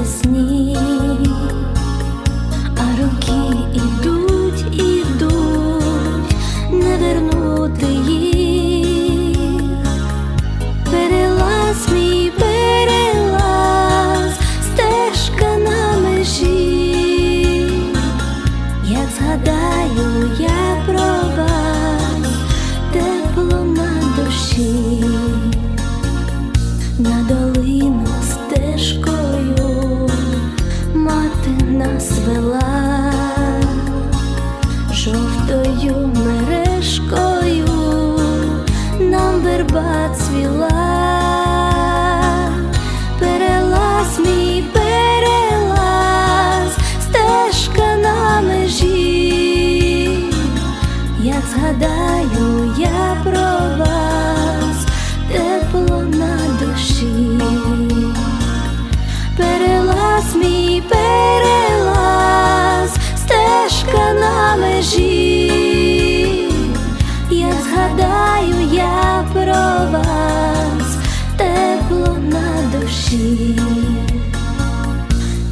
ясні, а руки ідуть, ідуть, не вернути їх, перелаз мій перелаз, стежка на межі, як згадаю я про вас, тепло на душі, на долину стежку. Верба цвіла, перелаз мій перелаз, стежка на межі, як згадаю я про вас, тепло на душі. Перелаз мій перелаз, стежка на межі, як згадаю я про тепло на душі,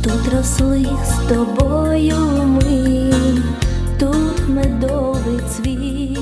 тут росли з тобою ми, тут медовий цвіт.